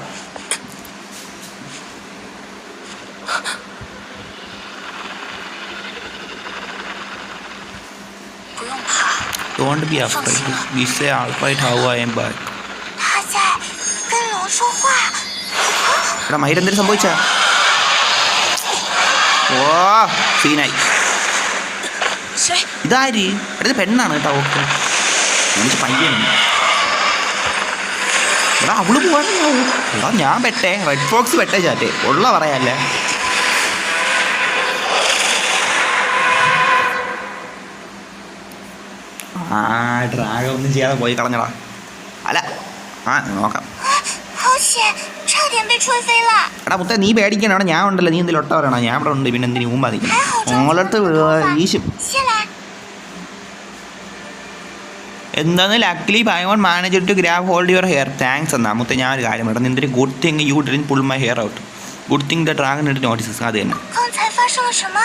Don't be afraid. We say all right how I am back. എടാ മയിൽ എന്തിനു സംഭവിച്ച? ഓ സീനായി ഇതാരി? എടുത്ത് പെണ്ണാണ് കേട്ടോ. ഓക്കെ. പയ്യനാണ് എടാ അവൾ പോകാനാവും ഞാൻ വെട്ടേ റെഡ് ഫോക്സ് വെട്ടേ ചാറ്റ്. ഉള്ള പറയാല്ലേ. ആ ഡ്രാഗ ഒന്നും ചെയ്യാതെ പോയി കളഞ്ഞടാ. അല്ല ആ നോക്കാം. എടാ മുത്ത നീ പേടിക്കണോ ഞാൻ ഉണ്ടല്ലോ. നീ എന്തെങ്കിലും ഒട്ടവരാണോ? ഞാൻ ഇവിടെ ഉണ്ട്. പിന്നെ എന്തിനും? മുമ്പാ നിൽക്കണം ഓളടുത്ത് വീശും എന്താന്ന് luckily by on manager to grab hold your hair thanks എന്നാ മുത്ത ഞാൻ ഒരു കാര്യം പറഞ്ഞു എന്തൊരു good thing you didn't pull my hair out good thing the dragon it notices അത് തന്നെ 刚才发生了什么？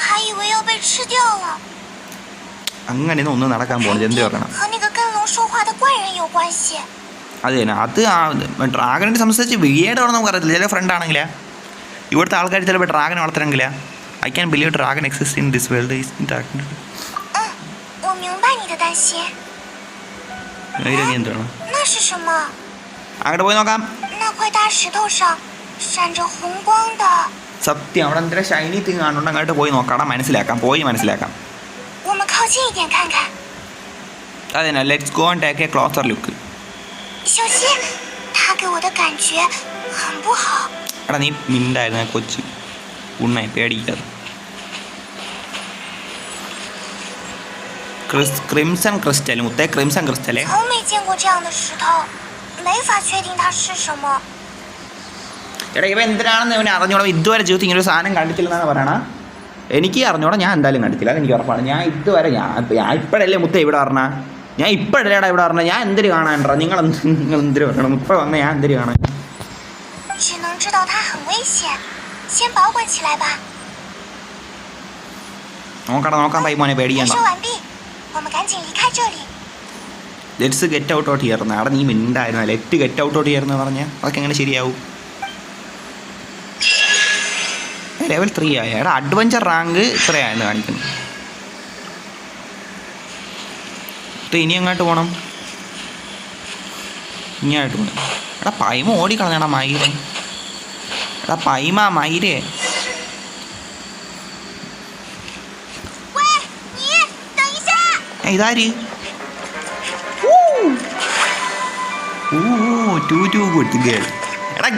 还以为要被吃掉了。 അങ്ങനെയൊന്നും ഒന്നും നടക്കാൻ പോകുന്നത് എന്ത് പറയണം 和那个跟龙说话的怪人有关系。 അത് തന്നെ അത് ആ ഡ്രാഗണിനെ സംബന്ധിച്ച് വീടാണെന്ന് നമുക്ക് അറിയത്തില്ല ചില ഫ്രണ്ട് ആണെങ്കിലാ ഇവിടുത്തെ ആൾക്കാർ ചിലപ്പോൾ dragon വളർത്തണമെങ്കിലാ I can believe dragon exist in this world is in dragon 嗯，我明白你的担心。 മയില നിയന്ത്രണം അങ്ങോട്ട് പോയി നോക്കാം。സത്യം അവിടെ എന്തൊരു ഷൈനി തിങ് കാണുന്നുണ്ട് അങ്ങോട്ട് പോയി നോക്കണം മനസ്സിലാക്കാം. പോയി മനസ്സിലാക്കാം. അതെ let's go and take a closer look എടാ നീ മിണ്ടായിരുന്നു കൊച്ചു. ഉണ്ണായി പേടിക്കാതെ. ക്രിസ് ക്രിംസൺ ക്രിസ്റ്റൽ മുത്തേ ക്രിംസൺ ക്രിസ്റ്റലേ 从没见过这样的石头，没法确定它是什么。 എടാ ഇവ എന്തിനാണെന്ന് ഇവനെ അറിഞ്ഞോളാം ഇതുവരെ ജീവിതത്തിൽ ഇങ്ങനെ ഒരു സാധനം കണ്ടിട്ടില്ലെന്നാണ് പറയണ എനിക്ക് അറിഞ്ഞോളാം ഞാൻ എന്തായാലും കണ്ടിട്ടില്ല അതെനിക്ക് ഉറപ്പാണ് ഞാൻ ഇതുവരെ ഞാൻ ഞാൻ ഇപ്പോഴല്ലേ മുത്ത ഇവിടെ പറഞ്ഞ ഞാൻ ഇപ്പോഴല്ലേടാ ഇവിടെ പറഞ്ഞ ഞാൻ എന്തിനു കാണാൻടാ നിങ്ങൾ എന്ത് നിങ്ങൾ എന്തിനു പറയണം ഇപ്പം വന്ന ഞാൻ എന്തിനു കാണാൻ 只能知道它很危险，先保管起来吧。 നോക്കടാ നോക്കാൻ പൈ മോനെ 回 പേടിക്കണ്ട 收完毕， 我们赶紧离开这里。 ലെറ്റ്സ് ഗെറ്റ് ഔട്ട് ഔട്ട് ചെയ്യുന്ന അവിടെ നീ മിണ്ടായിരുന്നു ലെറ്റ് ഗെറ്റ് ഔട്ട് ഔട്ട് ചെയ്യുന്ന പറഞ്ഞാൽ അതൊക്കെ എങ്ങനെ ശരിയാവും ലെവൽ ത്രീ ആയ എടാ അഡ്വഞ്ചർ റാങ്ക് ഇത്രയായിരുന്നു കാണിക്കുന്നു ഇപ്പൊ ഇനി അങ്ങോട്ട് പോകണം ഇങ്ങോട്ട് പോകണം എടാ പൈമ ഓടിക്കളഞ്ഞടാ മയിരെ എടാ പൈമ മയിരേ ഇതാര് ഓ ടു ടു കൊടുത്തു ഗേൾ എടാ